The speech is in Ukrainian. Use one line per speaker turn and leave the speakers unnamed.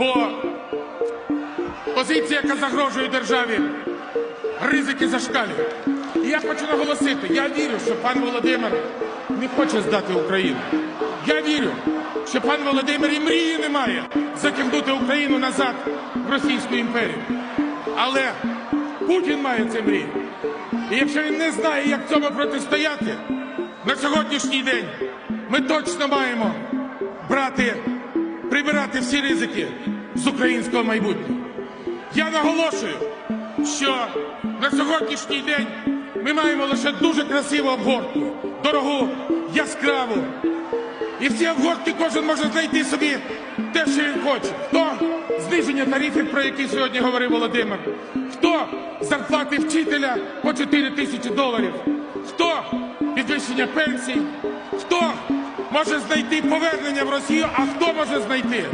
Бо позиція, яка загрожує державі, ризики зашкалюють. І я хочу наголосити, я вірю, що пан Володимир не хоче здати Україну. Я вірю, що пан Володимир і мрії не має закинути Україну назад в Російську імперію. Але Путін має це мрію. І якщо він не знає, як цьому протистояти, на сьогоднішній день ми точно маємо брати, прибирати всі ризики з українського майбутнього. Я наголошую, що на сьогоднішній день ми маємо лише дуже красиву обгортку, дорогу, яскраву. І в цій обгортці кожен може знайти собі те, що він хоче. Хто зниження тарифів, про які сьогодні говорив Володимир, хто зарплати вчителя по 4 тисячі доларів, хто підвищення пенсій, хто може знайти повернення в Росію, а хто може знайти